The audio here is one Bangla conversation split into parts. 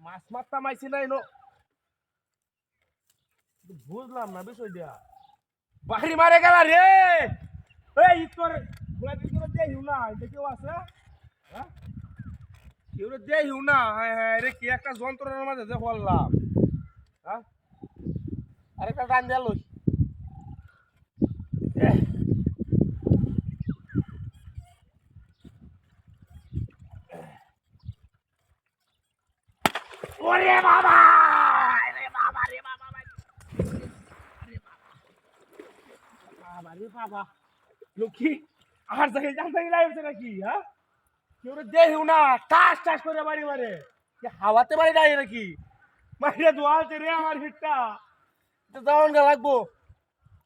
মাছ মারতা মাইছি নাই, নো। বুঝলাম না বিষয়টা বাড়ি মারে গেল রে। এই দিয়ে হিউ না এটা আছে? হ্যাঁ? কেউ দিয়ে হিউ না হ্যাঁ হ্যাঁ কি একটা যন্ত্রণার মাঝে যে বললাম হ্যাঁ? আরেকটা টান দিয়ে লই। ওরে বাবা! রে বাবা রে বাবা বাবা। রে বাবা। লক্ষ্মী, আর জান যাই লাইছে নাকি হ্যাঁ? কেউ দেহিও না, টাস টাস করে বাড়ি মারে হাওয়াতে বাড়ি যায় নাকি? মাইরে দোয়ালতে রে আমার হিটটা। তো যাওয়ান গা লাগবো।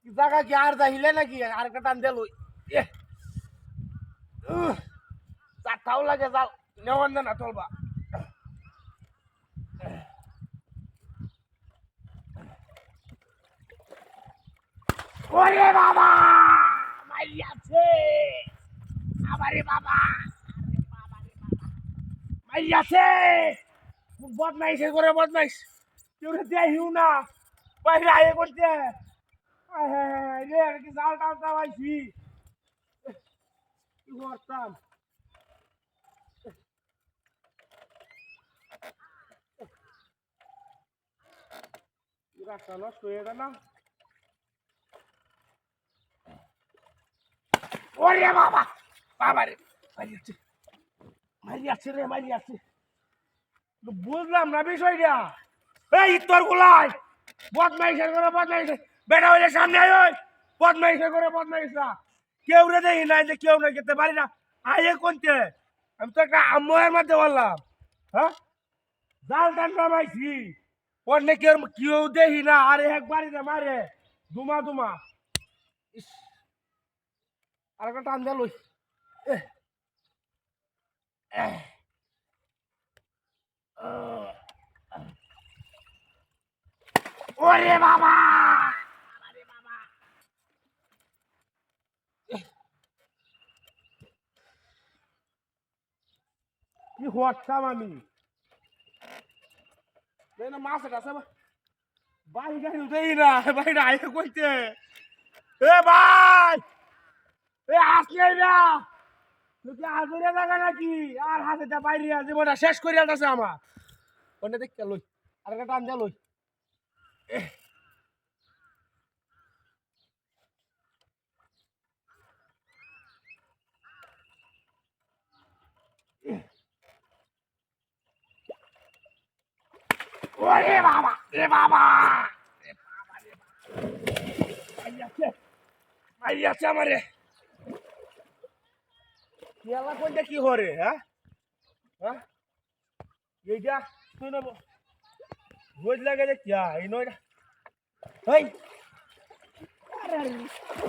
জায়গা কি আর যাইলে নাকি? আর একটা টান দিল। চারটাও লাগে, যাও। নেওয়ান না, চলবা। ওরে বাবা মাইয়াছে আমারে বাবা আরে বাবা রে বাবা মাইয়াছে বদমাইশ করে বদমাইশ কেউ দেখিও না বাইরে আয়ে করতে আয় হায় হায় রে আর কি জাল টাল চালাইছি কি করতাম রাস্তা নষ্ট হয়ে গেল ওরে বাবা। বাবা রে, মারি আছে। মারি আছে রে, মারি আছে। বুঝলাম না বিষয়টা। এই তোর গুলাই, বদমাইশের করে বদমাইশ। বেটা হইলে সামনে আয় ওই, বদমাইশের করে বদমাইশ কেউ রে দেখি নাই যে কেউ না খেতে পারি না। আয়ে কোনতে? আমি তো একটা আম্ময়ের মধ্যে বললাম হ্যাঁ? জাল টান নামাইছি। অন্য কেউ কেউ দেখি না, আরে একবারই মারে। দুমা দুমা। ইস। আর একটা টান দিয়ে লই। ওরে বাবা। কি হচ্ছাম আমি না মাছ আছে বাড়ি গাড়ি উঠেই না বাড়িটা আয় কইতে। এ ভাই! আসলে তুই হাজুরে দেখা নাকি? আর হাতে বাইরে জীবনটা শেষ করে আছে আমার। অন্য দেখতে লই, আর একটা টান লই। ওরে বাবা বাবা রে বাবা রে বাবা। মাইয়াছে আমারে। খেলা কোনটা কি হরে হ্যাঁ? হ্যাঁ? এইটা তুই না ভোজ লাগে যে কিয়া এই নয়টা। এই! আরে আরে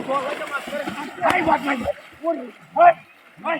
বলা তো মাছ করে খাই বাদ নাই ওরে ওই ওই